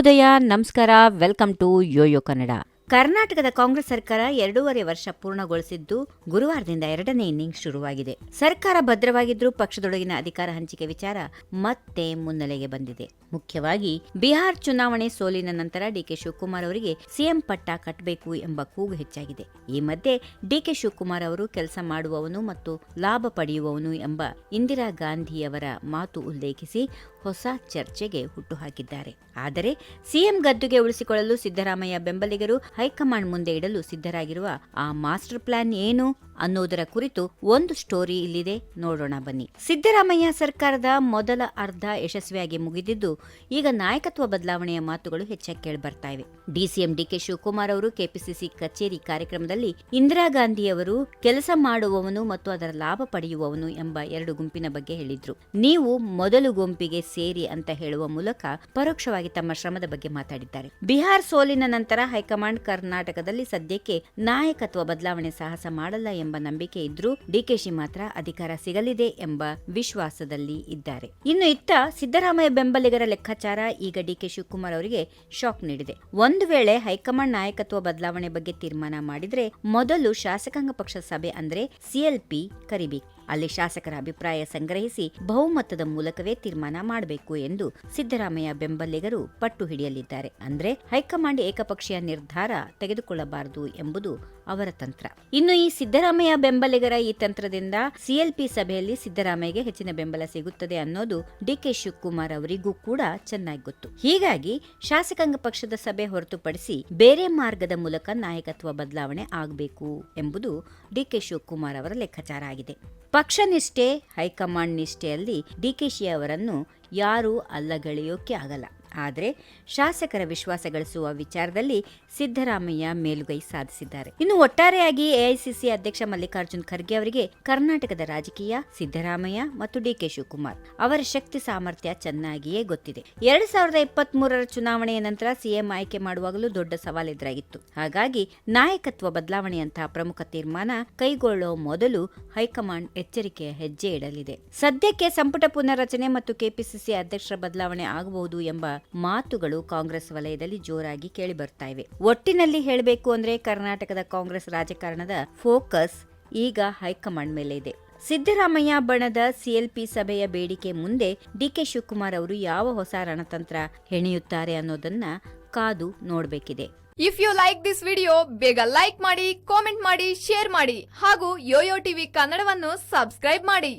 ಉದಯ ನಮಸ್ಕಾರ. Welcome to YoYo Kannada. ಕರ್ನಾಟಕದ ಕಾಂಗ್ರೆಸ್ ಸರ್ಕಾರ ಎರಡೂವರೆ ವರ್ಷ ಪೂರ್ಣಗೊಳಿಸಿದ್ದು ಗುರುವಾರದಿಂದ ಎರಡನೇ ಇನ್ನಿಂಗ್ಸ್ ಶುರುವಾಗಿದೆ. ಸರ್ಕಾರ ಭದ್ರವಾಗಿದ್ರೂ ಪಕ್ಷದೊಳಗಿನ ಅಧಿಕಾರ ಹಂಚಿಕೆ ವಿಚಾರ ಮತ್ತೆ ಮುನ್ನೆಲೆಗೆ ಬಂದಿದೆ. ಮುಖ್ಯವಾಗಿ, ಬಿಹಾರ್ ಚುನಾವಣೆ ಸೋಲಿನ ನಂತರ ಡಿಕೆ ಶಿವಕುಮಾರ್ ಅವರಿಗೆ ಸಿಎಂ ಪಟ್ಟ ಕಟ್ಟಬೇಕು ಎಂಬ ಕೂಗು ಹೆಚ್ಚಾಗಿದೆ. ಈ ಮಧ್ಯೆ ಡಿಕೆ ಶಿವಕುಮಾರ್ ಅವರು ಕೆಲಸ ಮಾಡುವವನು ಮತ್ತು ಲಾಭ ಪಡೆಯುವವನು ಎಂಬ ಇಂದಿರಾ ಗಾಂಧಿಯವರ ಮಾತು ಉಲ್ಲೇಖಿಸಿ ಹೊಸ ಚರ್ಚೆಗೆ ಹುಟ್ಟುಹಾಕಿದ್ದಾರೆ. ಆದರೆ ಸಿಎಂ ಗದ್ದುಗೆ ಉಳಿಸಿಕೊಳ್ಳಲು ಸಿದ್ದರಾಮಯ್ಯ ಬೆಂಬಲಿಗರು ಹೈಕಮಾಂಡ್ ಮುಂದೆ ಇಡಲು ಸಿದ್ಧರಾಗಿರುವ ಆ ಮಾಸ್ಟರ್ ಪ್ಲಾನ್ ಏನು? ಅನ್ನೋದರ ಕುರಿತು ಒಂದು ಸ್ಟೋರಿ ಇಲ್ಲಿದೆ. ನೋಡೋಣ ಬನ್ನಿ. ಸಿದ್ದರಾಮಯ್ಯ ಸರ್ಕಾರದ ಮೊದಲ ಅರ್ಧ ಯಶಸ್ವಿಯಾಗಿ ಮುಗಿದಿದ್ದು, ಈಗ ನಾಯಕತ್ವ ಬದಲಾವಣೆಯ ಮಾತುಗಳು ಹೆಚ್ಚಾಗಿ ಕೇಳಿಬರ್ತಾ ಇವೆ. ಡಿಸಿಎಂ ಡಿಕೆ ಶಿವಕುಮಾರ್ ಅವರು ಕೆಪಿಸಿಸಿ ಕಚೇರಿ ಕಾರ್ಯಕ್ರಮದಲ್ಲಿ ಇಂದಿರಾ ಗಾಂಧಿ ಅವರು ಕೆಲಸ ಮಾಡುವವನು ಮತ್ತು ಅದರ ಲಾಭ ಪಡೆಯುವವನು ಎಂಬ ಎರಡು ಗುಂಪಿನ ಬಗ್ಗೆ ಹೇಳಿದ್ರು. ನೀವು ಮೊದಲು ಗುಂಪಿಗೆ ಸೇರಿ ಅಂತ ಹೇಳುವ ಮೂಲಕ ಪರೋಕ್ಷವಾಗಿ ತಮ್ಮ ಶ್ರಮದ ಬಗ್ಗೆ ಮಾತಾಡಿದ್ದಾರೆ. ಬಿಹಾರ್ ಸೋಲಿನ ನಂತರ ಹೈಕಮಾಂಡ್ ಕರ್ನಾಟಕದಲ್ಲಿ ಸದ್ಯಕ್ಕೆ ನಾಯಕತ್ವ ಬದಲಾವಣೆ ಸಾಹಸ ಮಾಡಲ್ಲ ಎಂಬ ನಂಬಿಕೆ ಇದ್ರೂ ಡಿಕೆಶಿ ಮಾತ್ರ ಅಧಿಕಾರ ಸಿಗಲಿದೆ ಎಂಬ ವಿಶ್ವಾಸದಲ್ಲಿ ಇದ್ದಾರೆ. ಇನ್ನು ಇತ್ತ ಸಿದ್ದರಾಮಯ್ಯ ಬೆಂಬಲಿಗರ ಲೆಕ್ಕಾಚಾರ ಈಗ ಡಿಕೆ ಶಿವಕುಮಾರ್ ಅವರಿಗೆ ಶಾಕ್ ನೀಡಿದೆ. ಒಂದು ವೇಳೆ ಹೈಕಮಾಂಡ್ ನಾಯಕತ್ವ ಬದಲಾವಣೆ ಬಗ್ಗೆ ತೀರ್ಮಾನ ಮಾಡಿದ್ರೆ ಮೊದಲು ಶಾಸಕಾಂಗ ಪಕ್ಷ ಸಭೆ ಅಂದ್ರೆ ಸಿಎಲ್ಪಿ ಕರಿಬೇಕು. ಅಲ್ಲಿ ಶಾಸಕರ ಅಭಿಪ್ರಾಯ ಸಂಗ್ರಹಿಸಿ ಬಹುಮತದ ಮೂಲಕವೇ ತೀರ್ಮಾನ ಮಾಡಬೇಕು ಎಂದು ಸಿದ್ದರಾಮಯ್ಯ ಬೆಂಬಲಿಗರು ಪಟ್ಟು ಹಿಡಿಯಲಿದ್ದಾರೆ. ಅಂದ್ರೆ ಹೈಕಮಾಂಡ್ ಏಕಪಕ್ಷೀಯ ನಿರ್ಧಾರ ತೆಗೆದುಕೊಳ್ಳಬಾರದು ಎಂಬುದು ಅವರ ತಂತ್ರ. ಇನ್ನು ಈ ಸಿದ್ದರಾಮಯ್ಯ ಬೆಂಬಲಿಗರ ಈ ತಂತ್ರದಿಂದ ಸಿಎಲ್ಪಿ ಸಭೆಯಲ್ಲಿ ಸಿದ್ದರಾಮಯ್ಯಗೆ ಹೆಚ್ಚಿನ ಬೆಂಬಲ ಸಿಗುತ್ತದೆ ಅನ್ನೋದು ಡಿಕೆ ಶಿವಕುಮಾರ್ ಅವರಿಗೂ ಕೂಡ ಚೆನ್ನಾಗಿ ಗೊತ್ತು. ಹೀಗಾಗಿ ಶಾಸಕಾಂಗ ಪಕ್ಷದ ಸಭೆ ಹೊರತುಪಡಿಸಿ ಬೇರೆ ಮಾರ್ಗದ ಮೂಲಕ ನಾಯಕತ್ವ ಬದಲಾವಣೆ ಆಗಬೇಕು ಎಂಬುದು ಡಿಕೆ ಶಿವಕುಮಾರ್ ಅವರ ಲೆಕ್ಕಾಚಾರ ಆಗಿದೆ. ಪಕ್ಷ ನಿಷ್ಠೆ ಹೈಕಮಾಂಡ್ ನಿಷ್ಠೆಯಲ್ಲಿ ಡಿಕೆಶಿ ಅವರನ್ನು ಯಾರೂ ಅಲ್ಲಗಳೆಯೋಕೆ ಆಗಲ್ಲ. ಆದರೆ ಶಾಸಕರ ವಿಶ್ವಾಸ ಗಳಿಸುವ ವಿಚಾರದಲ್ಲಿ ಸಿದ್ದರಾಮಯ್ಯ ಮೇಲುಗೈ ಸಾಧಿಸಿದ್ದಾರೆ. ಇನ್ನು ಒಟ್ಟಾರೆಯಾಗಿ ಎಐಸಿಸಿ ಅಧ್ಯಕ್ಷ ಮಲ್ಲಿಕಾರ್ಜುನ್ ಖರ್ಗೆ ಅವರಿಗೆ ಕರ್ನಾಟಕದ ರಾಜಕೀಯ, ಸಿದ್ದರಾಮಯ್ಯ ಮತ್ತು ಡಿಕೆ ಶಿವಕುಮಾರ್ ಅವರ ಶಕ್ತಿ ಸಾಮರ್ಥ್ಯ ಚೆನ್ನಾಗಿಯೇ ಗೊತ್ತಿದೆ. ಎರಡ್ ಸಾವಿರದ ಇಪ್ಪತ್ತ್ ಮೂರರ ಚುನಾವಣೆಯ ನಂತರ ಸಿಎಂ ಆಯ್ಕೆ ಮಾಡುವಾಗಲೂ ದೊಡ್ಡ ಸವಾಲು ಎದುರಾಗಿತ್ತು ಹಾಗಾಗಿ ನಾಯಕತ್ವ ಬದಲಾವಣೆಯಂತಹ ಪ್ರಮುಖ ತೀರ್ಮಾನ ಕೈಗೊಳ್ಳೋ ಮೊದಲು ಹೈಕಮಾಂಡ್ ಎಚ್ಚರಿಕೆಯ ಹೆಜ್ಜೆ ಇಡಲಿದೆ. ಸದ್ಯಕ್ಕೆ ಸಂಪುಟ ಪುನರ್ರಚನೆ ಮತ್ತು ಕೆಪಿಸಿಸಿ ಅಧ್ಯಕ್ಷರ ಬದಲಾವಣೆ ಆಗಬಹುದು ಎಂಬ ಮಾತುಗಳು ಕಾಂಗ್ರೆಸ್ ವಲಯದಲ್ಲಿ ಜೋರಾಗಿ ಕೇಳಿಬರ್ತಾ ಇವೆ ಒಟ್ಟಿನಲ್ಲಿ ಹೇಳಬೇಕು ಅಂದ್ರೆ ಕರ್ನಾಟಕದ ಕಾಂಗ್ರೆಸ್ ರಾಜಕಾರಣದ ಫೋಕಸ್ ಈಗ ಹೈಕಮಾಂಡ್ ಮೇಲೆ ಇದೆ ಸಿದ್ದರಾಮಯ್ಯ ಬಣದ ಸಿಎಲ್ಪಿ ಸಭೆಯ ಬೇಡಿಕೆ ಮುಂದೆ ಡಿಕೆ ಶಿವಕುಮಾರ್ ಅವರು ಯಾವ ಹೊಸ ರಣತಂತ್ರ ಹೆಣೆಯುತ್ತಾರೆ ಅನ್ನೋದನ್ನ ಕಾದು ನೋಡಬೇಕಿದೆ. If you like this video ಬೇಗ ಲೈಕ್ ಮಾಡಿ ಕಾಮೆಂಟ್ ಮಾಡಿ ಶೇರ್ ಮಾಡಿ ಹಾಗೂ ಯೋಯೋ ಟಿವಿ ಕನ್ನಡವನ್ನು ಸಬ್ಸ್ಕ್ರೈಬ್ ಮಾಡಿ.